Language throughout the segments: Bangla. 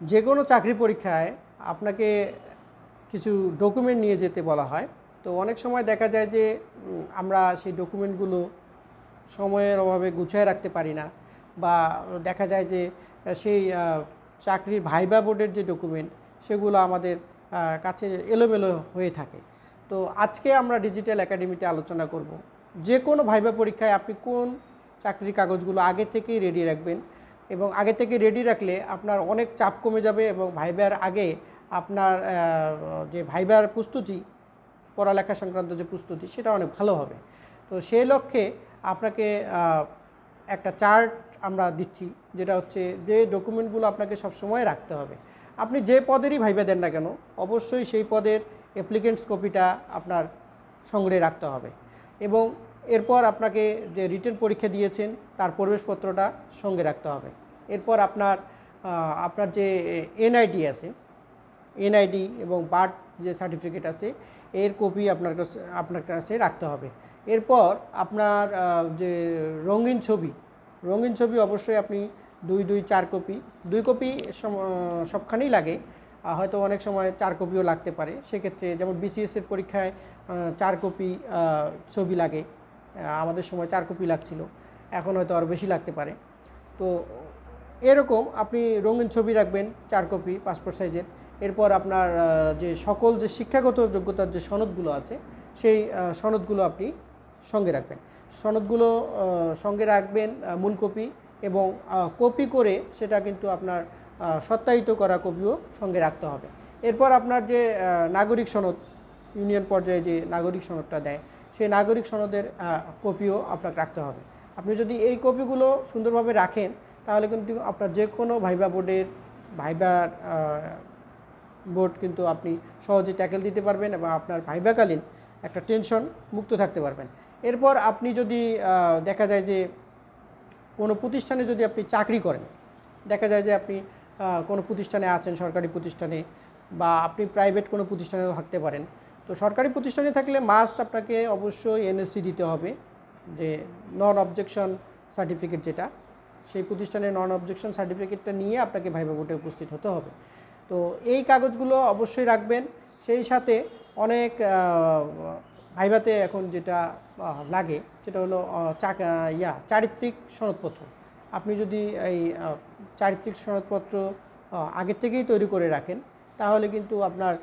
যে কোনো চাকরি পরীক্ষায় আপনাকে কিছু ডকুমেন্ট নিয়ে যেতে বলা হয়। তো অনেক সময় দেখা যায় যে আমরা সেই ডকুমেন্টগুলো সময়ের অভাবে গুছিয়ে রাখতে পারি না বা দেখা যায় যে, সেই চাকরির ভাইবা বোর্ডের যে ডকুমেন্ট সেগুলো আমাদের কাছে এলোমেলো হয়ে থাকে। তো আজকে আমরা ডিজিটাল একাডেমিতে আলোচনা করব। যে কোনো ভাইবা পরীক্ষায় আপনি কোন চাকরির কাগজগুলো আগে থেকেই রেডি রাখবেন এবং আগে থেকে রেডি রাখলে আপনার অনেক চাপ কমে যাবে এবং ভাইবার আগে আপনার যে ভাইবার প্রস্তুতি, পড়ালেখা সংক্রান্ত যে প্রস্তুতি, সেটা অনেক ভালো হবে। তো সেই লক্ষ্যে আপনাকে একটা চার্ট আমরা দিচ্ছি, যেটা হচ্ছে যে ডকুমেন্টগুলো আপনাকে সবসময় রাখতে হবে। আপনি যে পদেরই ভাইবা দেন না কেন, অবশ্যই সেই পদের অ্যাপ্লিকেন্টস কপিটা আপনার সংগ্রহে রাখতে হবে। এবং এরপর আপনাকে যে রিটেন পরীক্ষা দিয়েছেন, তার প্রবেশপত্রটা সঙ্গে রাখতে হবে। এরপর আপনার আপনার যে এনআইডি আছে, এনআইডি এবং বার্থ যে সার্টিফিকেট আছে, এর কপি আপনার কাছে আপনার কাছে রাখতে হবে। এরপর আপনার যে রঙিন ছবি রঙিন ছবি অবশ্যই আপনি দুই দুই, চার কপি, দুই কপি সবখানেই লাগে। হয়তো অনেক সময় চার কপিও লাগতে পারে। সেক্ষেত্রে যেমন বিসিএস এর পরীক্ষায় চার কপি ছবি লাগে। আমাদের সময় চার কপি লাগছিল। এখন হয়তো আরও বেশি লাগতে পারে। তো এরকম আপনি রঙিন ছবি রাখবেন চার কপি পাসপোর্ট সাইজের এরপর আপনার যে সকল যে শিক্ষাগত যোগ্যতার যে সনদগুলো আছে, সেই সনদগুলো আপনি সঙ্গে রাখবেন। সনদগুলো সঙ্গে রাখবেন মূল কপি এবং কপি করে সেটা কিন্তু আপনার সত্যায়িত করা কপিও সঙ্গে রাখতে হবে। এরপর আপনার যে নাগরিক সনদ, ইউনিয়ন পর্যায়ে যে নাগরিক সনদটা দেয় সেই নাগরিক সনদের কপিও আপনাকে রাখতে হবে। আপনি যদি এই কপিগুলো সুন্দরভাবে রাখেন, তাহলে কিন্তু আপনার যে কোনো ভাইবা বোর্ডের ভাইবার বোর্ড কিন্তু আপনি সহজে ট্যাকেল দিতে পারবেন এবং আপনার ভাইবাকালীন একটা টেনশন মুক্ত থাকতে পারবেন। এরপর আপনি যদি দেখা যায় যে কোনো প্রতিষ্ঠানে যদি আপনি চাকরি করেন, দেখা যায় যে আপনি কোনো প্রতিষ্ঠানে আছেন, সরকারি প্রতিষ্ঠানে বা আপনি প্রাইভেট কোনো প্রতিষ্ঠানেও থাকতে পারেন তো সরকারি প্রতিষ্ঠানে থাকলে মাস্ট আপনাকে অবশ্যই এনএসসি দিতে হবে, যে নন অবজেকশন সার্টিফিকেট যেটা, সেই প্রতিষ্ঠানের নন অবজেকশন সার্টিফিকেটটা নিয়ে আপনাকে ভাইবা বোর্ডে উপস্থিত হতে হবে। তো এই কাগজগুলো অবশ্যই রাখবেন, সেই সাথে অনেক ভাইভাতে এখন যেটা লাগে, সেটা হলো চাক ইয়া, চারিত্রিক সনদপত্র। আপনি যদি এই চারিত্রিক সনদপত্র আগের থেকেই তৈরি করে রাখেন, তাহলে কিন্তু আপনার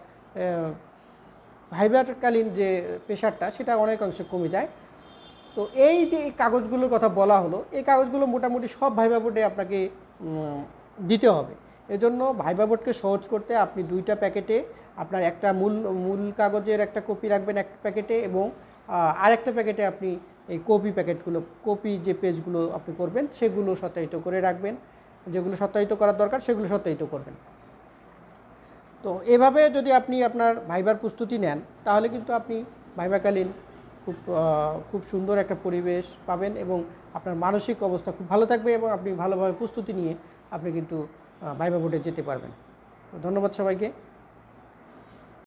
ভাইবারকালীন যে প্রেশারটা, সেটা অনেকাংশে কমে যায়। তো এই যে এই কাগজগুলোর কথা বলা হলো, এই কাগজগুলো মোটামুটি সব ভাইবা বোর্ডে আপনাকে দিতে হবে। এজন্য ভাইবা বোর্ডকে সহজ করতে আপনি দুইটা প্যাকেটে আপনার একটা মূল মূল কাগজের একটা কপি রাখবেন এক প্যাকেটে এবং আরেকটা প্যাকেটে আপনি এই কপি প্যাকেটগুলো, কপি যে পেজগুলো আপনি করবেন, সেগুলো সত্যায়িত করে রাখবেন। যেগুলো সত্যায়িত করার দরকার, সেগুলো সত্যায়িত করবেন। তো এভাবে যদি আপনি আপনার ভাইবার প্রস্তুতি নেন, তাহলে কিন্তু আপনি ভাইবাকালীন খুব খুব সুন্দর একটা পরিবেশ পাবেন এবং আপনার মানসিক অবস্থা খুব ভালো থাকবে এবং আপনি ভালোভাবে প্রস্তুতি নিয়ে আপনি কিন্তু ভাইবা বোর্ডে যেতে পারবেন। ধন্যবাদ সবাইকে।